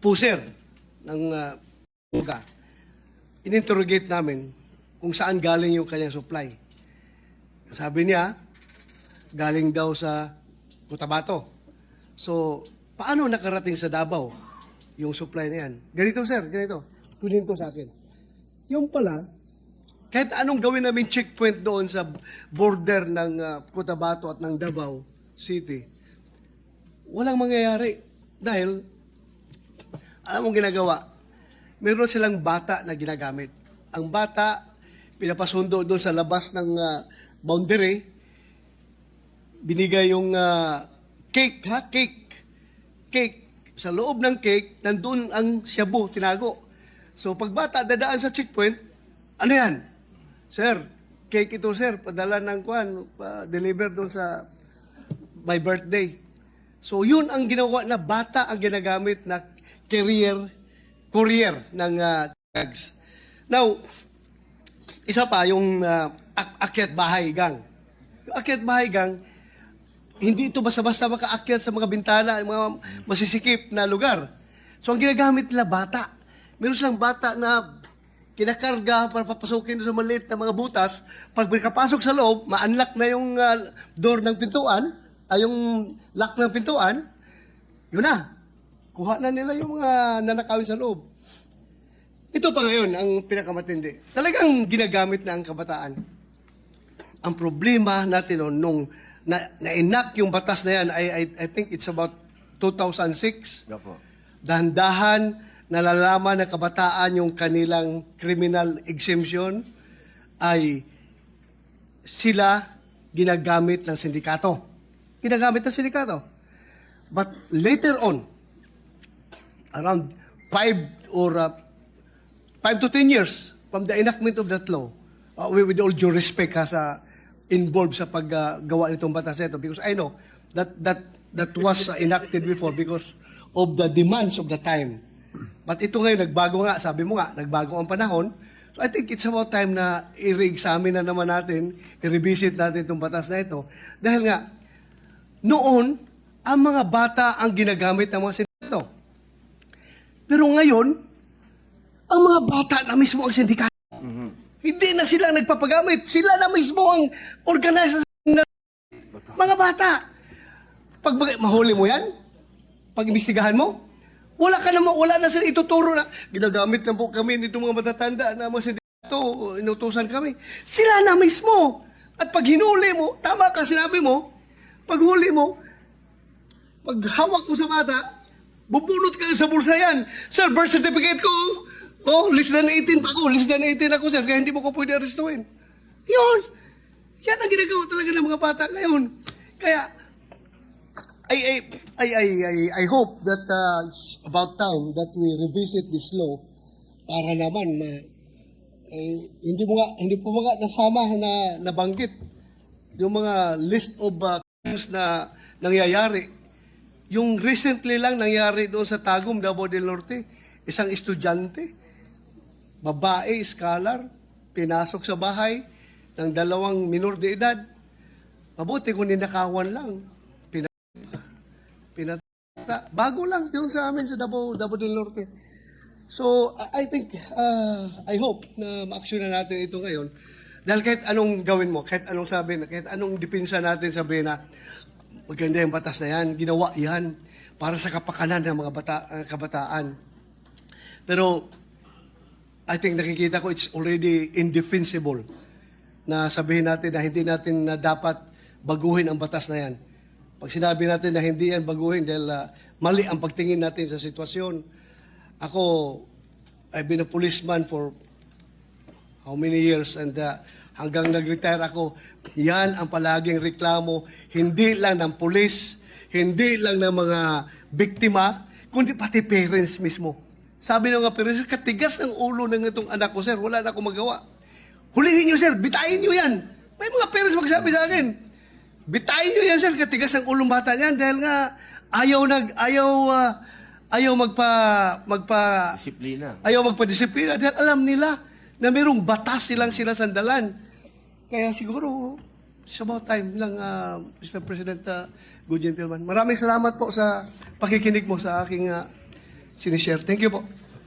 puser ng uh, buga. Ininterrogate namin kung saan galing yung kanyang supply. Sabi niya, galing daw sa Cotabato. So, paano nakarating sa Davao yung supply na yan? Ganito sir, ganito. Kunin to sa akin. Yung pala, kahit anong gawin namin checkpoint doon sa border ng uh, Cotabato at ng Davao City, walang mangyayari. Dahil, alam mong ginagawa, meron silang bata na ginagamit. Ang bata, pinapasundo doon sa labas ng uh, boundary, binigay yung uh, cake, ha? Cake. Cake. Sa loob ng cake, nandun ang shabu, tinago. So, pag bata dadaan sa checkpoint, ano yan? Sir, cake ito, sir. Padala ng kwan, pa-deliver doon sa my birthday. So, yun ang ginawa na bata ang ginagamit na career, courier ng uh, drugs. Now, isa pa, yung uh, ak- akyat bahay gang. Akyat bahay gang, hindi ito basta-basta makaakyat sa mga bintana, mga masisikip na lugar. So, ang ginagamit nila bata. Meron silang bata na kinakarga para papasukin sa maliit na mga butas. Pag kapasok sa loob, ma-unlock na yung uh, door ng pintuan, ay yung lock ng pintuan, yun na. Kuha na nila yung mga nanakawin sa loob. Ito pa ngayon ang pinakamatindi. Talagang ginagamit na ang kabataan. Ang problema natin noon, nung na, na-enact yung batas na yan, I, I, I think it's about 2006. Opo. Dahan-dahan nalalaman ng kabataan yung kanilang criminal exemption ay sila ginagamit ng sindikato. Ginagamit ng sindikato. But later on, around five or uh, five to ten years from the enactment of that law, uh, with, all due respect ha, sa involved sa paggawa nitong batas na ito because I know that that that was uh, enacted before because of the demands of the time. But ito ngayon, nagbago nga, sabi mo nga, nagbago ang panahon. So I think it's about time na i-re-examine na naman natin, i-revisit natin itong batas na ito. Dahil nga, noon, ang mga bata ang ginagamit ng mga. Pero ngayon, ang mga bata na mismo ang sindikato. Hindi na sila nagpapagamit. Sila na mismo ang organizer ng mga bata. Pag mahuli mo yan, pag imbestigahan mo, wala ka naman, wala na sila ituturo na ginagamit na po kami nitong mga matatanda na mga sindikato, inutusan kami. Sila na mismo. At pag hinuli mo, tama ka sinabi mo, pag huli mo, pag hawak mo sa bata, bubunot ka sa bulsa yan. Sir, birth certificate ko, oh, less than 18 pa ako, less than 18 ako, sir, kaya hindi mo ko pwede arestuin. Yun. Yan ang ginagawa talaga ng mga bata ngayon. Kaya, I, I, I, I, I, I hope that uh, it's about time that we revisit this law para naman ma, eh, hindi mo nga, hindi po mga nasama na nabanggit yung mga list of uh, crimes na nangyayari. Yung recently lang nangyari doon sa Tagum, Davao del Norte, isang estudyante, babae, scholar, pinasok sa bahay ng dalawang minor de edad. Mabuti kung ninakawan lang. Pina, pinata, bago lang yun sa amin sa Davao, Davao del Norte. So, I think, uh, I hope na ma-action na natin ito ngayon. Dahil kahit anong gawin mo, kahit anong sabi kahit anong dipinsa natin sabihin na, maganda yung batas na yan, ginawa yan para sa kapakanan ng mga bata, uh, kabataan. Pero, I think nakikita ko it's already indefensible na sabihin natin na hindi natin na dapat baguhin ang batas na yan. Pag sinabi natin na hindi yan baguhin dahil uh, mali ang pagtingin natin sa sitwasyon, ako, I've been a policeman for how many years and uh, hanggang nag-retire ako, yan ang palaging reklamo, hindi lang ng pulis, hindi lang ng mga biktima, kundi pati parents mismo. Sabi ng mga parents, katigas ng ulo ng itong anak ko, sir, wala na akong magawa. Hulihin niyo, sir, bitayin niyo yan. May mga parents magsabi sa akin, bitayin niyo yan, sir, katigas ng ulong bata niyan dahil nga ayaw nag, ayaw, ah, ayaw magpa, magpa, Disiplina. ayaw magpadisiplina dahil alam nila na mayroong batas silang sinasandalan. Kaya siguro, it's about time lang, ah, Mr. President, uh, good gentleman. Maraming salamat po sa pakikinig mo sa aking ah, sinishare. Thank you po.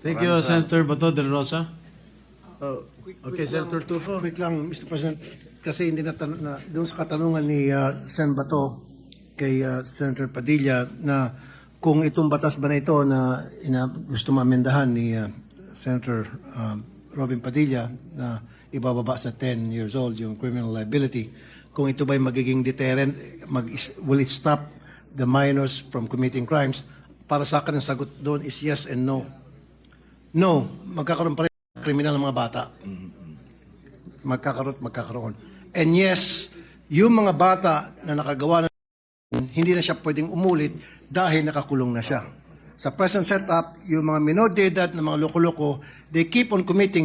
Thank you, Senator Bato de la Rosa. Oh, okay, Senator Tulfo. Quick lang, Mr. President, kasi hindi na, na doon sa katanungan ni uh, Sen Bato kay uh, Senator Padilla na kung itong batas ba na ito na ina, gusto mamendahan ni uh, Senator um, Robin Padilla na ibababa sa 10 years old yung criminal liability, kung ito ba magiging deterrent, mag, will it stop the minors from committing crimes? Para sa akin, ang sagot doon is yes and no. No, magkakaroon pa rin kriminal ng mga bata magkakaroon magkakaroon. And yes, yung mga bata na nakagawa na hindi na siya pwedeng umulit dahil nakakulong na siya. Sa present setup, yung mga minor de edad na mga loko-loko, they keep on committing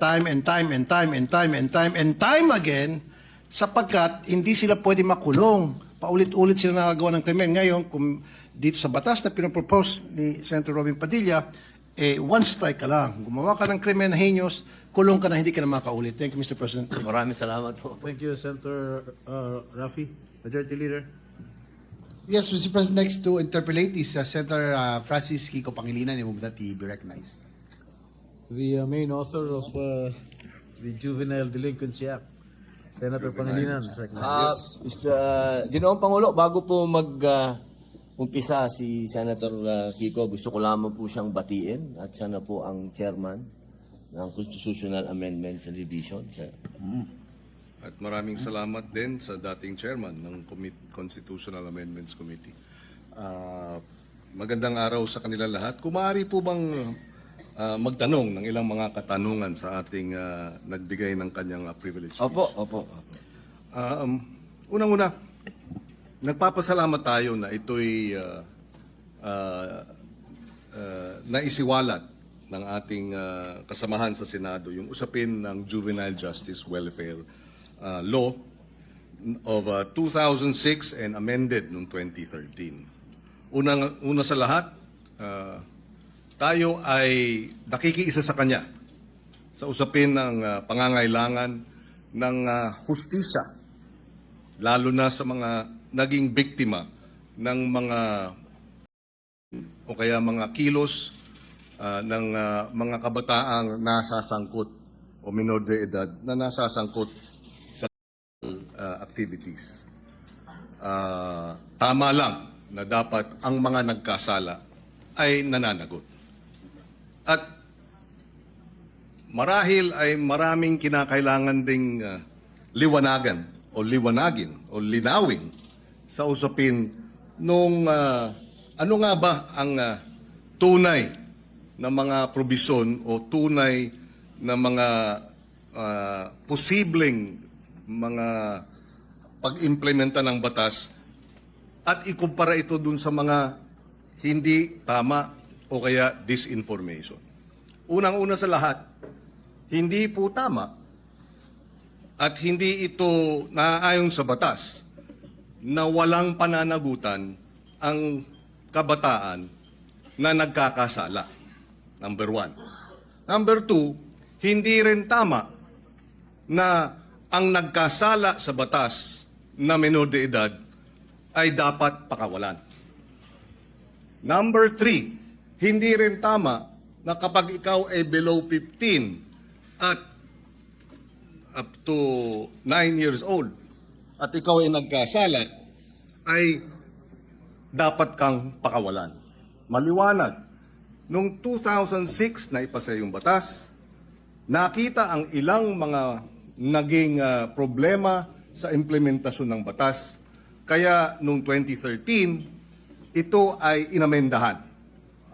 time and time and time and time and time and time again sapagkat hindi sila pwede makulong. Paulit-ulit sila nakagawa ng krimen. Ngayon, kung dito sa batas na pinopropose ni Senator Robin Padilla, eh, one strike ka lang. Gumawa ka ng krimen na heinous, kulong ka na, hindi ka na makaulit. Thank you, Mr. President. Maraming salamat po. Thank you, Senator uh, Rafi, Majority Leader. Yes, Mr. President, next to interpolate is uh, Senator uh, Francis Kiko Pangilinan. He be recognized. The uh, main author of uh, the Juvenile Delinquency Act, Senator Pangilinan. Ah, Mr. uh, Ginoong Pangulo, bago po mag ah, umpisa si Senator uh, Kiko, gusto ko lamang po siyang batiin at siya na po ang chairman ng Constitutional Amendments and Revision. Sir. At maraming salamat din sa dating chairman ng Commit- Constitutional Amendments Committee. Ah, magandang araw sa kanila lahat. Kung maaari po bang ah, magtanong ng ilang mga katanungan sa ating ah, nagbigay ng kanyang ah, privilege. Opo, opo. Ah, um, unang-una, nagpapasalamat tayo na ito'y ah, ah, ah, naisiwalat ng ating ah, kasamahan sa Senado yung usapin ng Juvenile Justice Welfare ah, Law of ah, 2006 and amended noong 2013. Unang, una sa lahat, ah, tayo ay nakikiisa sa Kanya sa usapin ng ah, pangangailangan ng ah, hustisya lalo na sa mga naging biktima ng mga o kaya mga kilos ah, ng ah, mga kabataang nasasangkot o minor de edad na nasasangkot sa ah, activities. Ah, tama lang na dapat ang mga nagkasala ay nananagot. At marahil ay maraming kinakailangan ding ah, liwanagan o liwanagin o linawin sa usapin nung ah, ano nga ba ang ah, tunay na mga probisyon o tunay na mga ah, posibleng mga pag-implementa ng batas at ikumpara ito dun sa mga hindi tama o kaya disinformation. Unang-una sa lahat, hindi po tama at hindi ito naaayon sa batas na walang pananagutan ang kabataan na nagkakasala. Number one. Number two, hindi rin tama na ang nagkasala sa batas na menor de edad ay dapat pakawalan. Number three, hindi rin tama na kapag ikaw ay below 15 at up to 9 years old at ikaw ay nagkasala, ay dapat kang pakawalan. Maliwanag, noong 2006 na ipasa yung batas, nakita ang ilang mga naging ah, problema sa implementasyon ng batas. Kaya noong 2013, ito ay inamendahan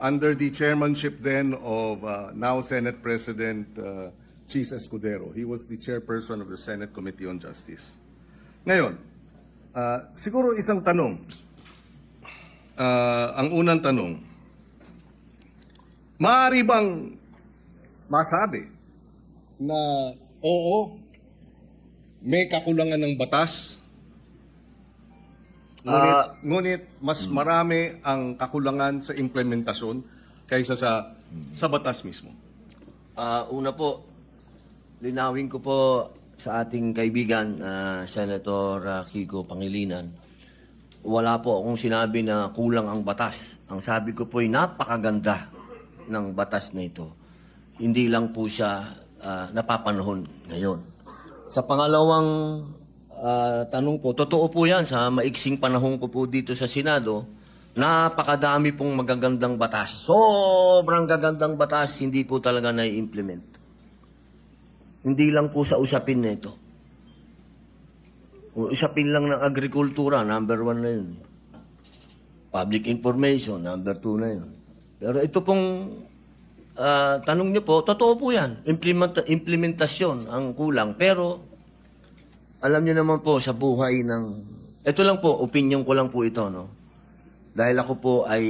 under the chairmanship then of uh, now Senate President uh, Chis Escudero. He was the chairperson of the Senate Committee on Justice. Ngayon, uh, siguro isang tanong. Uh, ang unang tanong, maaari bang masabi na oo, may kakulangan ng batas Ngunit, Ah. ngunit mas marami ang kakulangan sa implementasyon kaysa sa sa batas mismo. Ah, una po, linawin ko po sa ating kaibigan, ah, Senator ah, Kiko Pangilinan, wala po akong sinabi na kulang ang batas. Ang sabi ko po ay napakaganda ng batas na ito, hindi lang po siya ah, napapanahon ngayon. Sa pangalawang ah, tanong po, totoo po yan sa maiksing panahon ko po dito sa Senado, napakadami pong magagandang batas. Sobrang gagandang batas, hindi po talaga na-implement. Hindi lang po sa usapin na ito. Usapin lang ng agrikultura, number one na yun. Public information, number two na yun. Pero ito pong ah, tanong niyo po, totoo po yan. Implement, implementasyon ang kulang. Pero alam niyo naman po sa buhay ng... Ito lang po, opinion ko lang po ito, no? Dahil ako po ay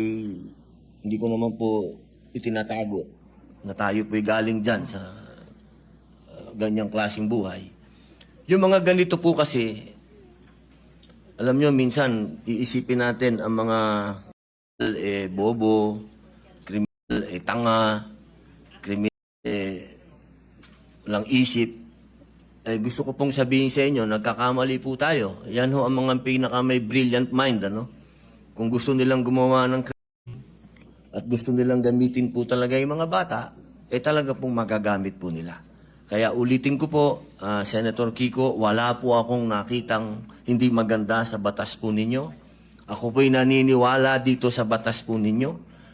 hindi ko naman po itinatago na tayo po'y galing dyan sa uh, ganyang klaseng buhay. Yung mga ganito po kasi, alam nyo, minsan iisipin natin ang mga eh, bobo, kriminal eh, tanga, kriminal eh, walang isip. Eh, gusto ko pong sabihin sa inyo, nagkakamali po tayo. Yan ho ang mga pinaka may brilliant mind, ano? Kung gusto nilang gumawa ng at gusto nilang gamitin po talaga yung mga bata, eh talaga pong magagamit po nila. Kaya ulitin ko po, ah, Senator Kiko, wala po akong nakitang hindi maganda sa batas po ninyo. Ako po'y naniniwala dito sa batas po ninyo.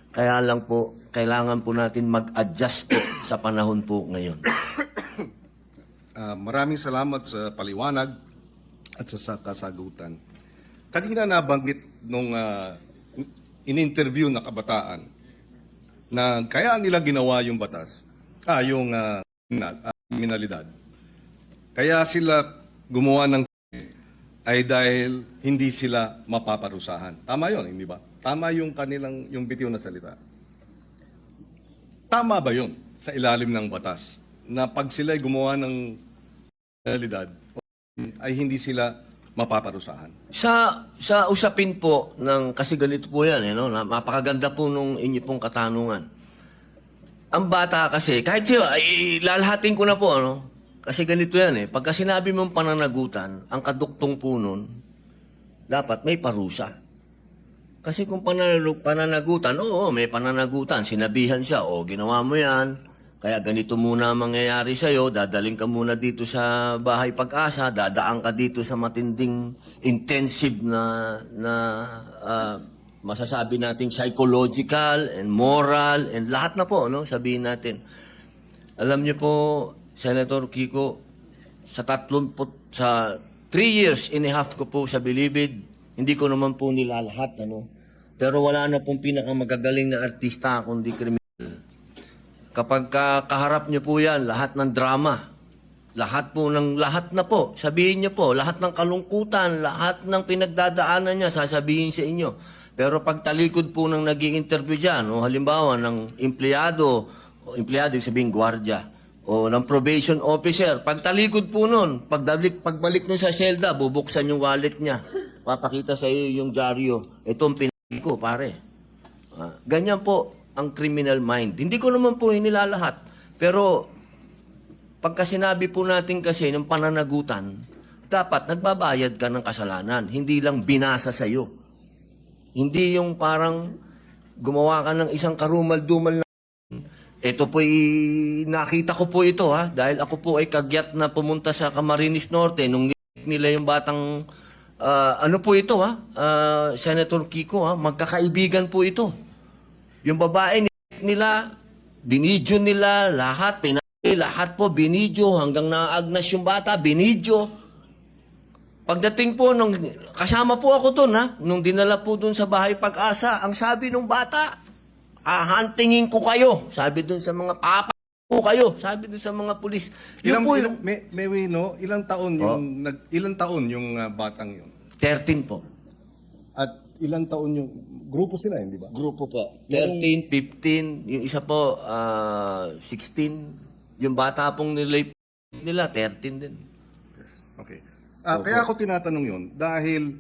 Kaya lang po, kailangan po natin mag-adjust po sa panahon po ngayon. Ah, maraming salamat sa paliwanag at sa, sa kasagutan. Kanina nabanggit nung ah, in-interview na kabataan na kaya nila ginawa yung batas, ah, yung kriminalidad. Kaya sila gumawa ng ay dahil hindi sila mapaparusahan. Tama yon, hindi ba? Tama yung kanilang, yung bitiw na salita. Tama ba yun sa ilalim ng batas? Na pag sila gumawa ng realidad, ay hindi sila mapaparusahan. Sa sa usapin po ng kasi ganito po 'yan eh no, napakaganda po nung inyo pong katanungan. Ang bata kasi kahit siya lalahatin ko na po ano. Kasi ganito 'yan eh. Pagka sinabi mong pananagutan, ang kaduktong po nun dapat may parusa. Kasi kung pananagutan, oo, may pananagutan. Sinabihan siya, o ginawa mo yan, kaya ganito muna ang mangyayari sa'yo, dadaling ka muna dito sa bahay pag-asa, dadaan ka dito sa matinding intensive na, na ah, masasabi nating psychological and moral and lahat na po, no, sabihin natin. Alam niyo po, Senator Kiko, sa tatlong po, sa three years and a half ko po sa Bilibid, hindi ko naman po nila lahat, ano. Pero wala na pong pinakamagagaling na artista kundi kriminal. Kapag ka, kaharap niyo po yan, lahat ng drama, lahat po ng lahat na po, sabihin niyo po, lahat ng kalungkutan, lahat ng pinagdadaanan niya, sasabihin sa inyo. Pero pag talikod po ng nag interview dyan, o halimbawa ng empleyado, o empleyado, yung sabihin, gwardiya, o ng probation officer, pag talikod po nun, pagdalik, pagbalik nun sa selda, bubuksan yung wallet niya, papakita sa iyo yung dyaryo. Ito ang pinag ko, pare. Ah, ganyan po ang criminal mind. Hindi ko naman po inilalahat. Pero pagka sinabi po natin kasi ng pananagutan, dapat nagbabayad ka ng kasalanan. Hindi lang binasa sa'yo. Hindi yung parang gumawa ka ng isang karumal-dumal na ito po nakita ko po ito ha dahil ako po ay kagyat na pumunta sa Camarines Norte nung ni- nila yung batang ah, ano po ito ha Ah, Senator Kiko ha magkakaibigan po ito. Yung babae ni- nila binidyo nila lahat pinay lahat po binidyo hanggang naagnas yung bata binidyo. Pagdating po nung kasama po ako doon ha nung dinala po doon sa bahay pag-asa ang sabi nung bata Ahantingin ko kayo. Sabi dun sa mga papa ko kayo. Sabi dun sa mga pulis. Ilang, po ilang, may, may we know, ilang taon yung, nag, ilang taon yung ah, batang yun? 13 po. At ilang taon yung, grupo sila, hindi ba? Grupo po. 13, 15. Yung isa po, ah, 16. Yung bata pong nilay nila, 13 din. Yes. Okay. Ah, kaya ako tinatanong yun dahil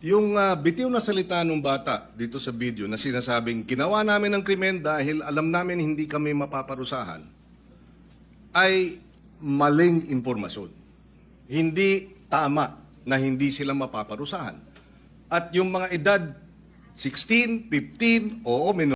yung ah, bitiw na salita ng bata dito sa video na sinasabing ginawa namin ng krimen dahil alam namin hindi kami mapaparusahan ay maling impormasyon. Hindi tama na hindi sila mapaparusahan. At yung mga edad 16, 15, oo, minor